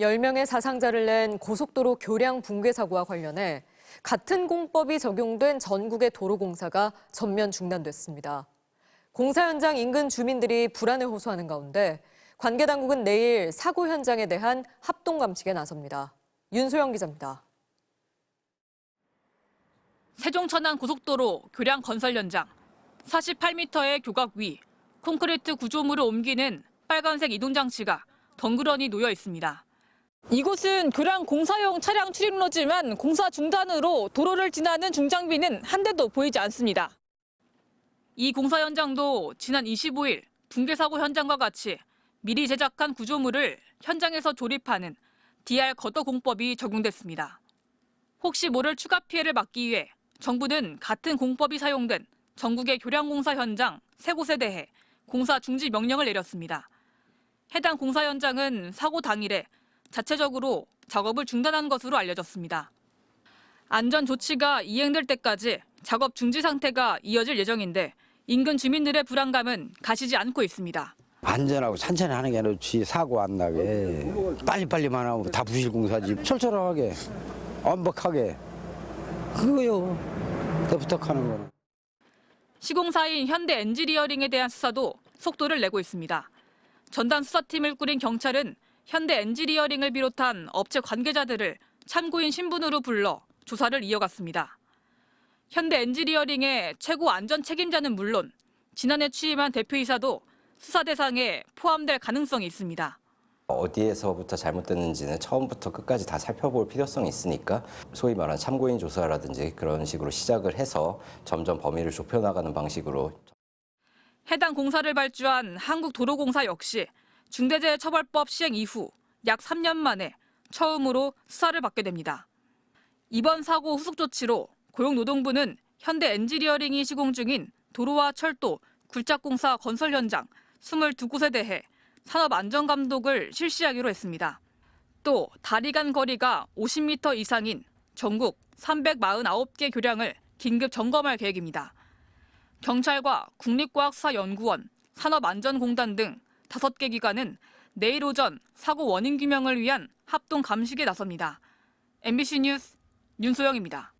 10명의 사상자를 낸 고속도로 교량 붕괴 사고와 관련해 같은 공법이 적용된 전국의 도로공사가 전면 중단됐습니다. 공사 현장 인근 주민들이 불안을 호소하는 가운데 관계 당국은 내일 사고 현장에 대한 합동 감식에 나섭니다. 윤소영 기자입니다. 세종 천안 고속도로 교량 건설 현장 48m의 교각 위 콘크리트 구조물을 옮기는 빨간색 이동 장치가 덩그러니 놓여 있습니다. 이곳은 교량 공사용 차량 출입로지만 공사 중단으로 도로를 지나는 중장비는 한 대도 보이지 않습니다. 이 공사 현장도 지난 25일 붕괴 사고 현장과 같이 미리 제작한 구조물을 현장에서 조립하는 DR 걷어 공법이 적용됐습니다. 혹시 모를 추가 피해를 막기 위해 정부는 같은 공법이 사용된 전국의 교량공사 현장 세 곳에 대해 공사 중지 명령을 내렸습니다. 해당 공사 현장은 사고 당일에 자체적으로 작업을 중단한 것으로 알려졌습니다. 안전 조치가 이행될 때까지 작업 중지 상태가 이어질 예정인데 인근 주민들의 불안감은 가시지 않고 있습니다. 안전하고 천천히 하는 게 좋지 사고 안 나게 빨리빨리만 하면 다 부실 공사지 철저하게 엄박하게 그거요 더 부탁하는 거는 시공사인 현대 엔지니어링에 대한 수사도 속도를 내고 있습니다. 전담 수사팀을 꾸린 경찰은 현대 엔지니어링을 비롯한 업체 관계자들을 참고인 신분으로 불러 조사를 이어갔습니다. 현대 엔지니어링의 최고 안전 책임자는 물론 지난해 취임한 대표이사도 수사 대상에 포함될 가능성이 있습니다. 어디에서부터 잘못됐는지는 처음부터 끝까지 다 살펴볼 필요성이 있으니까 소위 말하는 참고인 조사라든지 그런 식으로 시작을 해서 점점 범위를 좁혀나가는 방식으로 해당 공사를 발주한 한국도로공사 역시 중대재해처벌법 시행 이후 약 3년 만에 처음으로 수사를 받게 됩니다. 이번 사고 후속 조치로 고용노동부는 현대 엔지니어링이 시공 중인 도로와 철도, 굴착공사 건설 현장 22곳에 대해 산업안전감독을 실시하기로 했습니다. 또 다리 간 거리가 50m 이상인 전국 349개 교량을 긴급 점검할 계획입니다. 경찰과 국립과학수사연구원, 산업안전공단 등 5개 기관은 내일 오전 사고 원인 규명을 위한 합동 감식에 나섭니다. MBC 뉴스 윤소영입니다.